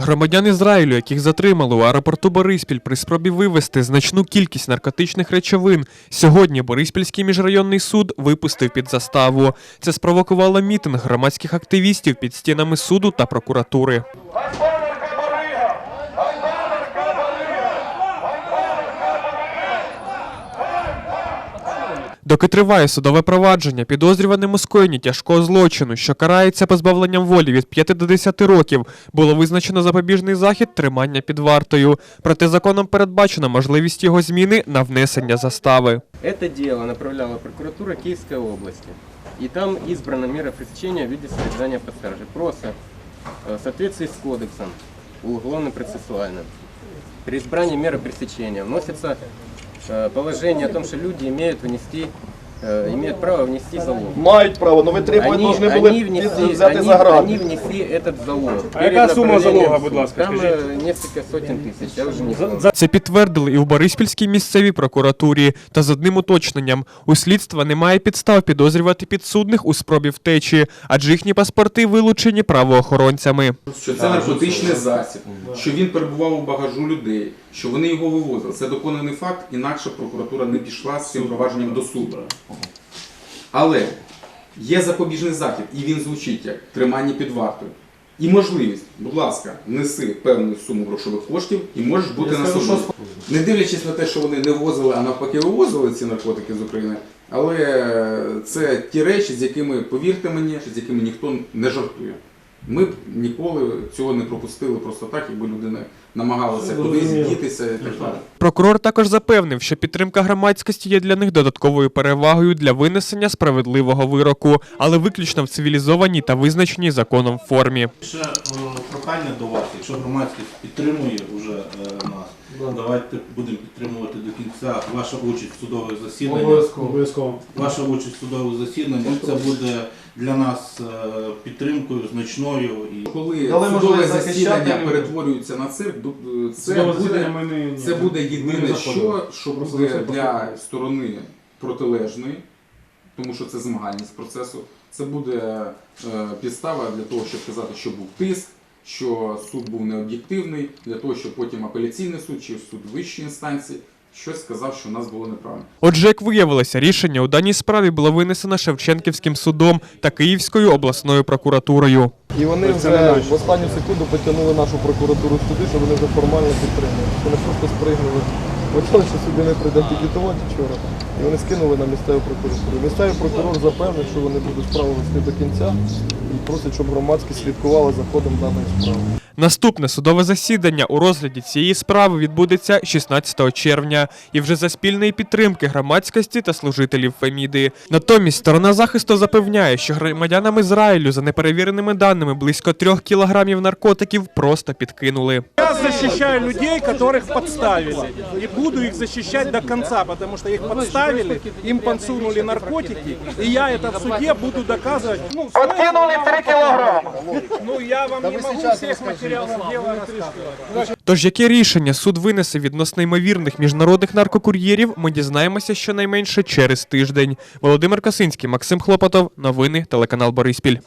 Громадян Ізраїлю, яких затримали у аеропорту Бориспіль при спробі вивезти значну кількість наркотичних речовин, сьогодні Бориспільський міжрайонний суд випустив під заставу. Це спровокувало мітинг громадських активістів під стінами суду та прокуратури. Доки триває судове провадження, підозрюваним у скоєнні тяжкого злочину, що карається позбавленням волі від 5 до 10 років, було визначено запобіжний захід тримання під вартою. Проте законом передбачена можливість його зміни на внесення застави. Это дело направляла прокуратура Киевской области. И там избрана мера пресечения в виде содержания под стражей. Просто э, в соответствии с кодексом уголовно-процессуальным при избрании меры пресечения вносится э, положение о том, что люди имеют внести, э, имеют право внести залог. Мають право, але ви требують Они, повинні були они, під- внесли, взяти они, за грати. они внесли этот залог. А Перед яка сума направлением залога, в будь суд. ласка, Там скажіть? э, несколько сотен тысяч, я уже не помню. Це підтвердили і у Бориспільській місцевій прокуратурі. Та з одним уточненням: у слідства немає підстав підозрювати підсудних у спробі втечі, адже їхні паспорти вилучені правоохоронцями. що це наркотичний засіб, що він перебував у багажу людей, що вони його вивозили. Це доконаний факт, інакше прокуратура не пішла з цим провадженням до суду. Але є запобіжний захід, і він звучить як тримання під вартою. І можливість, будь ласка, неси певну суму грошових коштів і можеш бути на суду. Не дивлячись на те, що вони не ввозили, а навпаки вивозили ці наркотики з України. Але це ті речі, з якими, повірте мені, з якими ніхто не жартує. Ми б ніколи цього не пропустили просто так, якби людина намагалася кудись дітися і так далі. Прокурор також запевнив, що підтримка громадськості є для них додатковою перевагою для винесення справедливого вироку, але виключно в цивілізованій та визначеній законом формі. Ще е, прохання до вас, якщо громадськість підтримує вже е, нас, давайте будемо підтримувати до кінця ваша участь в судових засіданнях. Обов'язково. Ваша участь в судових засіданнях це буде для нас е, підтримкою значною і Коли Дали судове засідання захищати перетворюється на цирк, ду- це Судове засідання буде, ми не- це буде ми не єдине, заходимо. що, що Просто буде це для сторони протилежної, тому що це змагальність процесу. Це буде е, підстава для того, щоб сказати, що був тиск, що суд був необ'єктивний, для того, щоб потім апеляційний суд чи суд вищої інстанції щось сказав, що у нас було неправильно. Отже, як виявилося, рішення у даній справі було винесено Шевченківським судом та Київською обласною прокуратурою. І вони вже в останню секунду потягнули нашу прокуратуру сюди, щоб вони вже формально підтримали. Вони просто спригнули. Почали, що сюди не прийде пікетувати вчора. І вони скинули на місцеву прокуратуру. Місцевий прокурор запевнив, що вони будуть справу вести до кінця і просить, щоб громадськість слідкувала за ходом даної справи. Наступне судове засідання у розгляді цієї справи відбудеться 16 червня і вже за спільної підтримки громадськості та служителів Феміди. Натомість сторона захисту запевняє, що громадянам Ізраїлю за неперевіреними даними близько трьох кілограмів наркотиків просто підкинули Я защищаю людей, которых подставили. И буду их защищать до конца, потому что их подставили, им подсунули наркотики, и я это в суде буду доказывать. Ну, Подкинули 3 килограмма. Ну, я вам не могу всех материалов дела рассказывать. Тож яке рішення суд винесе відносно ймовірних міжнародних наркокур'єрів, ми дізнаємося щонайменше через тиждень. Володимир Косинський, Максим Хлопотов, новини, телеканал Бориспіль.